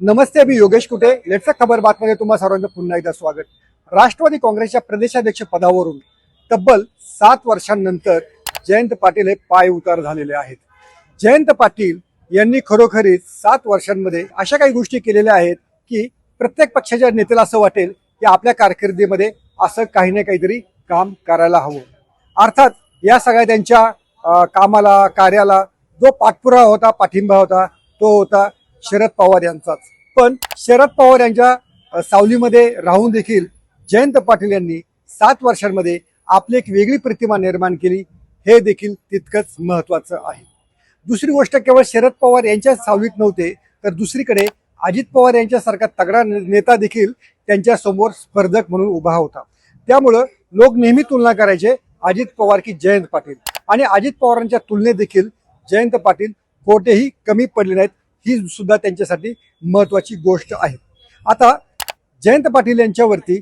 नमस्ते मी योगेश कुटे. लेटचा खबर बातमध्ये तुम्हा सर्वांचं पुन्हा एकदा स्वागत. राष्ट्रवादी काँग्रेसच्या प्रदेशाध्यक्ष पदावरून तब्बल सात वर्षांनंतर जयंत पाटील हे पाय उतार झालेले आहेत. जयंत पाटील यांनी खरोखरीच सात वर्षांमध्ये अशा काही गोष्टी केलेल्या आहेत की प्रत्येक पक्षाच्या नेत्याला असं वाटेल की आपल्या कारकिर्दीमध्ये असं काही ना काहीतरी काम करायला हवं. अर्थात या सगळ्या त्यांच्या कामाला कार्याला जो पाठपुरावा होता पाठिंबा होता तो होता. शरद पवार यांचाच. पण शरद पवार यांच्या सावलीमध्ये राहून देखील जयंत पाटील यांनी सात वर्षांमध्ये आपली एक वेगळी प्रतिमा निर्माण केली हे देखील तितकंच महत्वाचं आहे. दुसरी गोष्ट केवळ शरद पवार यांच्या सावलीत नव्हते तर दुसरीकडे अजित पवार यांच्यासारखा तगडा नेता देखील त्यांच्यासमोर स्पर्धक म्हणून उभा होता. त्यामुळं लोक नेहमी तुलना करायचे अजित पवार की जयंत पाटील. आणि अजित पवारांच्या तुलनेत देखील जयंत पाटील कोठेही कमी पडले नाहीत ही सुद्धा त्यांच्यासाठी महत्वाची गोष्ट आहे. आता जयंत पाटील यांच्यावरती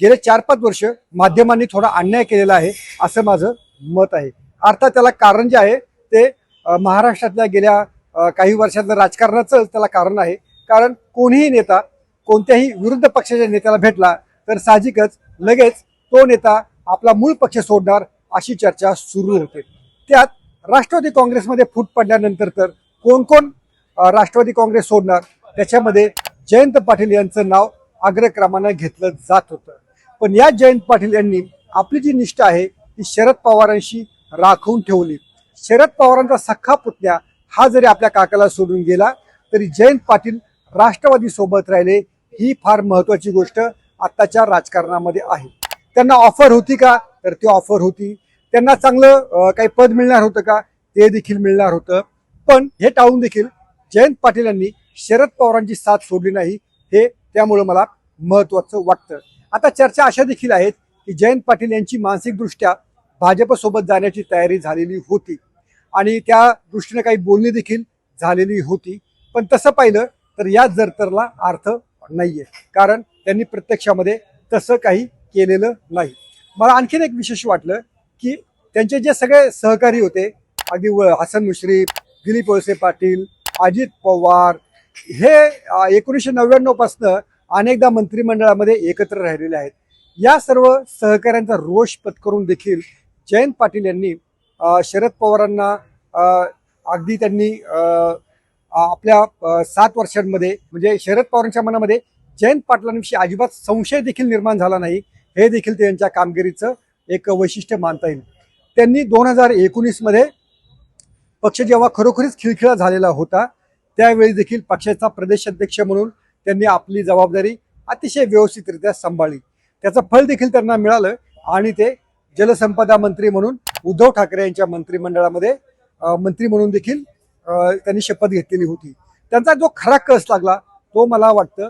गेले चार पाच वर्ष माध्यमांनी थोडा अन्याय केलेला आहे असं माझं मत आहे. अर्थात त्याला कारण जे आहे ते महाराष्ट्रातल्या गेल्या काही वर्षातलं राजकारणाचं त्याला कारण आहे. कारण कोणीही नेता कोणत्याही विरुद्ध पक्षाच्या नेत्याला भेटला तर साहजिकच लगेच तो नेता आपला मूळ पक्ष सोडणार अशी चर्चा सुरू होते. त्यात राष्ट्रवादी काँग्रेसमध्ये फूट पडल्यानंतर तर कोण कोण राष्ट्रवादी काँग्रेस सोडणार. त्याच्यामध्ये जयंत पाटील यांचं नाव अग्रक्रमानं घेतलं जात होतं. पण या जयंत पाटील यांनी आपली जी निष्ठा आहे ती शरद पवारांशी राखून ठेवली. शरद पवारांचा सख्खा पुतण्या हा जरी आपल्या काकाला सोडून गेला तरी जयंत पाटील राष्ट्रवादी सोबत राहिले ही फार महत्वाची गोष्ट आत्ताच्या राजकारणामध्ये आहे. त्यांना ऑफर होती का? तर ती ऑफर होती. त्यांना चांगलं काही पद मिळणार होतं का? ते देखील मिळणार होतं. पण हे टाळून देखील जयंत पाटील यांनी शरद पवारांची साथ सोडली नाही हे त्यामुळं मला महत्वाचं वाटतं. आता चर्चा अशा देखील आहेत की जयंत पाटील यांची मानसिकदृष्ट्या भाजपसोबत जाण्याची तयारी झालेली होती आणि त्या दृष्टीने काही बोलणी देखील झालेली होती. पण तसं पाहिलं तर या जरतरला अर्थ नाहीये. कारण त्यांनी प्रत्यक्षामध्ये तसं काही केलेलं नाही. मला आणखीन एक विशेष वाटलं की त्यांचे जे सगळे सहकारी होते अगदी व- हसन मुश्रीफ दिलीप वळसे पाटील अजित पवार हे एकोणीसशे नव्याण्णवपासनं अनेकदा मंत्रिमंडळामध्ये एकत्र राहिलेले आहेत. या सर्व सहकाऱ्यांचा रोष पत्करून देखील जयंत पाटील यांनी शरद पवारांना अगदी त्यांनी आपल्या सात वर्षांमध्ये म्हणजे शरद पवारांच्या मनामध्ये जयंत पाटलांविषयी अजिबात संशय देखील निर्माण झाला नाही. हे देखील त्यांच्या कामगिरीचं एक वैशिष्ट्य मानता येईल. त्यांनी दोन हजार एकोणीसमध्ये पक्ष जेव्हा खरोखरीच खिळखिळा झालेला होता त्यावेळी देखील पक्षाचा प्रदेशाध्यक्ष म्हणून त्यांनी आपली जबाबदारी अतिशय व्यवस्थितरित्या सांभाळली. त्याचं फळ देखील त्यांना मिळालं आणि ते जलसंपदा मंत्री म्हणून उद्धव ठाकरे यांच्या मंत्रिमंडळामध्ये मंत्री म्हणून देखील त्यांनी शपथ घेतलेली होती. त्यांचा जो खरा कस लागला तो मला वाटतं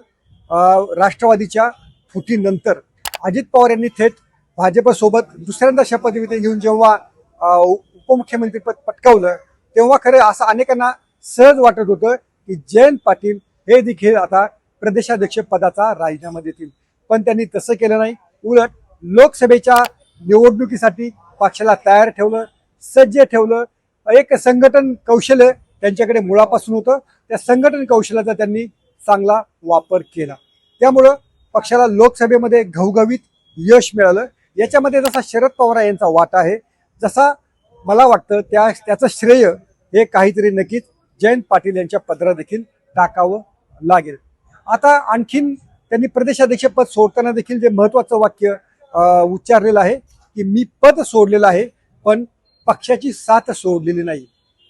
राष्ट्रवादीच्या फुटीनंतर अजित पवार यांनी थेट भाजपसोबत दुसऱ्यांदा शपथविधी घेऊन जेव्हा उपमुख्यमंत्रीपद पटकावलं तेव्हा खरं असं अनेकांना सहज वाटत होतं की जयंत पाटील हे देखील आता प्रदेशाध्यक्ष पदाचा राजीनामा देतील. पण त्यांनी तसं केलं नाही. उलट लोकसभेच्या निवडणुकीसाठी पक्षाला तयार ठेवलं सज्ज ठेवलं. एक संघटन कौशल्य त्यांच्याकडे मुळापासून होतं. त्या संघटन कौशल्याचा त्यांनी चांगला वापर केला. त्यामुळं पक्षाला लोकसभेमध्ये घवघवीत यश मिळालं. याच्यामध्ये जसा शरद पवार यांचा वाटा आहे जसा मला वाटतं त्या त्याचं श्रेय हे काहीतरी नक्कीच जयंत पाटील यांच्या पदरा देखील टाकावं लागेल. आता आणखीन त्यांनी प्रदेशाध्यक्षपद सोडताना देखील जे महत्वाचं वाक्य उच्चारलेलं आहे की मी पद सोडलेलं आहे पण पक्षाची साथ सोडलेली नाही.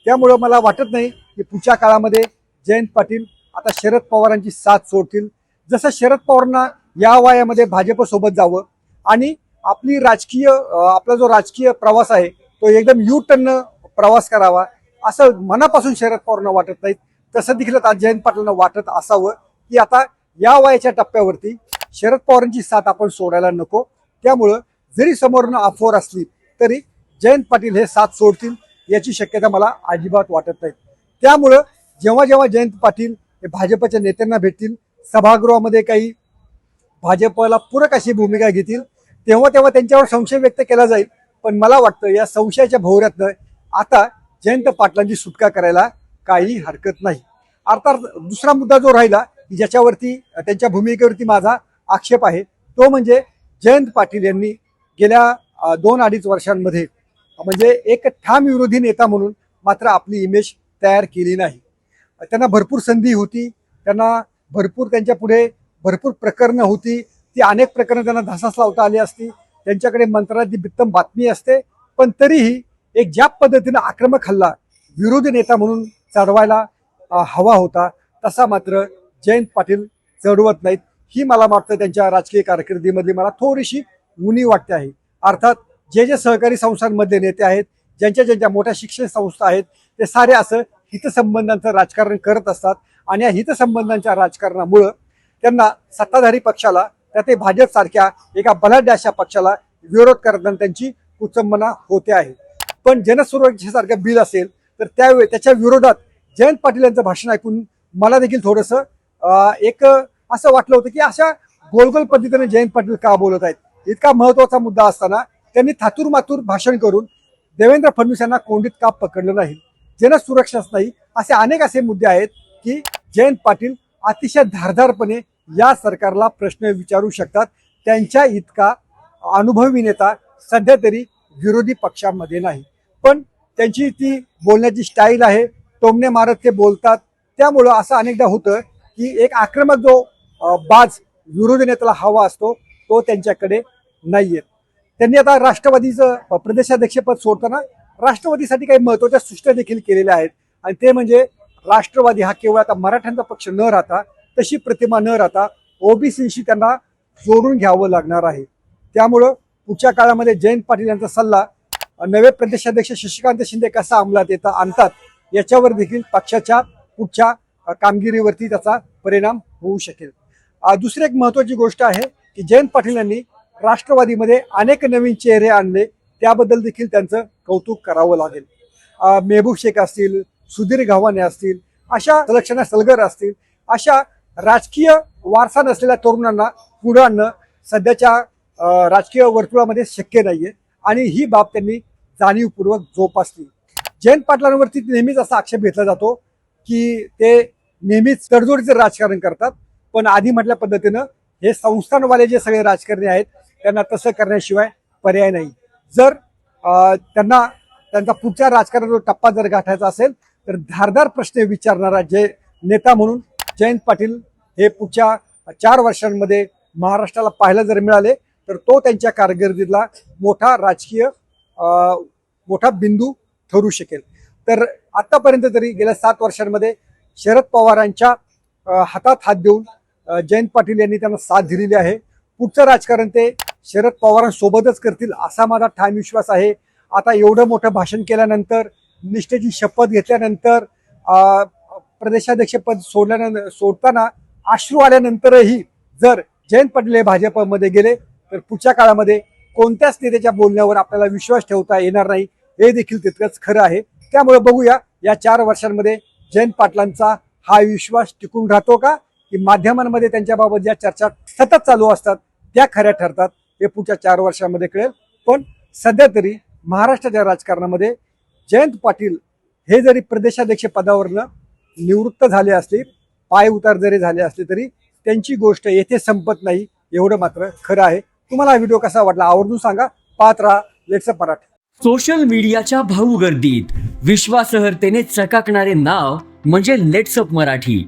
त्यामुळं मला वाटत नाही की पुढच्या काळामध्ये जयंत पाटील आता शरद पवारांची साथ सोडतील. जसं शरद पवारांना या वयामध्ये भाजपसोबत जावं आणि आपली राजकीय आपला जो राजकीय प्रवास आहे तो एकदम यू टर्न प्रवास करावा असं मनापासून शरद पवारांना वाटत नाहीत. तसं देखील आता जयंत पाटलांना वाटत असावं की आता या वयाच्या टप्प्यावरती शरद पवारांची साथ आपण सोडायला नको. त्यामुळं जरी समोरनं अफोर असली तरी जयंत पाटील हे साथ सोडतील याची शक्यता मला अजिबात वाटत नाही. त्यामुळं जेव्हा जेव्हा जयंत पाटील हे भाजपच्या नेत्यांना भेटतील सभागृहामध्ये काही भाजपला पूरक अशी भूमिका घेतील तेव्हा तेव्हा त्यांच्यावर संशय व्यक्त केला जाईल. पण मला वाटतं या संशयाच्या भोवऱ्यातनं आता जयंत पाटलांची सुटका करायला काही हरकत नाही. अर्थात दुसरा मुद्दा जो राहिला की ज्याच्यावरती त्यांच्या भूमिकेवरती माझा आक्षेप आहे तो म्हणजे जयंत पाटील यांनी गेल्या दोन अडीच वर्षांमध्ये म्हणजे एक ठाम विरोधी नेता म्हणून मात्र आपली इमेज तयार केली नाही. त्यांना भरपूर संधी होती त्यांना भरपूर त्यांच्या पुढे भरपूर प्रकरणं होती ती अनेक प्रकरणं त्यांना धसास लावता आली असती त्यांच्याकडे मंत्राची बित्तम बातमी असते. पण तरीही एक ज्या पद्धतीनं आक्रमक हल्ला विरोधी नेता म्हणून चढवायला हवा होता तसा मात्र जयंत पाटील चढवत नाहीत. ही मला वाटतं त्यांच्या राजकीय कारकिर्दीमधली मला थोडीशी उणी वाटते आहे. अर्थात जे जे सहकारी संस्थांमधले नेते आहेत ज्यांच्या ज्यांच्या मोठ्या शिक्षण संस्था आहेत ते सारे असं हितसंबंधांचं राजकारण करत असतात. आणि या हितसंबंधांच्या राजकारणामुळं त्यांना सत्ताधारी पक्षाला त्या ते भाजपसारख्या एका बलाढ्य अशा पक्षाला विरोध करताना त्यांची कुचंबना होते आहे. पण जनसुरक्षेसारखं बिल असेल तर त्यावेळी त्याच्या विरोधात जयंत पाटील यांचं भाषण ऐकून मला देखील थोडंसं एक असं वाटलं होतं की अशा गोलगोल पद्धतीने जयंत पाटील का बोलत आहेत? इतका महत्त्वाचा मुद्दा असताना त्यांनी थातूर मातूर भाषण करून देवेंद्र फडणवीस यांना कोंडीत का पकडलं नाही? जनसुरक्षाच नाही असे अनेक असे मुद्दे आहेत की जयंत पाटील अतिशय धारदारपणे या सरकारला प्रश्न विचारू शकतात. त्यांच्या इतका अनुभवी नेता सध्या तरी विरोधी पक्षामध्ये नाही. पण त्यांची ती बोलण्याची स्टाईल आहे. टोमणे मारत ते बोलतात. त्यामुळं असं अनेकदा होतं की एक आक्रमक जो बाज विरोधी नेत्याला हवा असतो तो त्यांच्याकडे नाही येत त्यांनी आता राष्ट्रवादीचं प्रदेशाध्यक्षपद सोडताना राष्ट्रवादीसाठी काही महत्त्वाच्या सूचना देखील केलेल्या आहेत. आणि ते म्हणजे राष्ट्रवादी हा केवळ आता मराठ्यांचा पक्ष न राहता तशी प्रतिमा न राहता ओबीसीशी त्यांना जोडून घ्यावं लागणार आहे. त्यामुळं पुढच्या काळामध्ये जयंत पाटील यांचा सल्ला नवे प्रदेशाध्यक्ष शशिकांत शिंदे कसा अंमलात येता आणतात याच्यावर देखील पक्षाच्या पुढच्या कामगिरीवरती त्याचा परिणाम होऊ शकेल. दुसरी एक महत्वाची गोष्ट आहे की जयंत पाटील यांनी राष्ट्रवादीमध्ये अनेक नवीन चेहरे आणले त्याबद्दल देखील त्यांचं कौतुक करावं लागेल. मेहबूब शेख असतील सुधीर गव्हाणे असतील अशा सलक्षणा सलगर असतील अशा राजकीय वारसा नसलेल्या तरुणांना पुढं आणणं सध्याच्या राजकीय वर्तुळामध्ये शक्य नाहीये. आणि ही बाब त्यांनी जाणीवपूर्वक जोपासली. जयंत पाटलांवरती नेहमीच असा आक्षेप घेतला जातो की ते नेहमीच तडजोडीचं राजकारण करतात पण आधी म्हटल्या पद्धतीनं हे संस्थानवाले जे सगळे राजकारणी आहेत त्यांना तसं करण्याशिवाय पर्याय नाही. जर त्यांना त्यांचा पुढच्या राजकारणाचा टप्पा जर गाठायचा असेल तर धारदार प्रश्न विचारणारा जे नेता म्हणून जयंत पाटील हे पुढच्या चार वर्षांमध्ये महाराष्ट्राला पाहायला जर मिळाले तर तो त्यांच्या कारकिर्दीतला मोठा राजकीय मोठा बिंदू ठरू शकेल. तर आतापर्यंत तरी गेल्या सात वर्षांमध्ये शरद पवारांच्या हातात हात देऊन जयंत पाटील यांनी त्यांना साथ दिलेली आहे. पुढचं राजकारण ते शरद पवारांसोबतच करतील असा माझा ठाम विश्वास आहे. आता एवढं मोठं भाषण केल्यानंतर निष्ठेची शपथ घेतल्यानंतर प्रदेशाध्यक्षपद सोडल्यानंतर सोडताना अश्रू आल्यानंतरही जर जयंत पाटील हे भाजपमध्ये गेले तर पुढच्या काळामध्ये कोणत्याच नेत्याच्या बोलण्यावर आपल्याला विश्वास ठेवता येणार नाही हे देखील तितकंच खरं आहे. त्यामुळे बघूया या चार वर्षांमध्ये जयंत पाटलांचा हा विश्वास टिकून राहतो का? की माध्यमांमध्ये त्यांच्याबाबत ज्या चर्चा सतत चालू असतात त्या खऱ्या ठरतात हे पुढच्या चार वर्षांमध्ये कळेल. पण सध्या तरी महाराष्ट्राच्या राजकारणामध्ये जयंत पाटील हे जरी प्रदेशाध्यक्ष पदावरनं निवृत्त झाले असतील पाय उतार जरी झाले असले तरी त्यांची गोष्ट येथे संपत नाही एवढं मात्र खरं आहे. तुम्हाला हा व्हिडिओ कसा वाटला आवर्जून सांगा. पाहत राहा लेट्स मराठी सोशल मीडियाच्या भाऊ गर्दीत विश्वासार्हतेने चकाकणारे नाव म्हणजे लेट्सअप मराठी.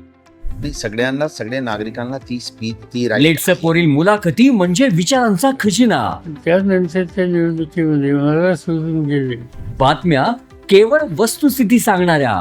नाही सगळ्यांना सगळ्या नागरिकांना ती स्पीच ती right लेट्सअप वरील मुलाखती म्हणजे विचारांचा खजिना. त्यानंतरच्या निवडणुकीमध्ये मला सोडून गेले. बातम्या केवळ वस्तुस्थिती सांगणाऱ्या.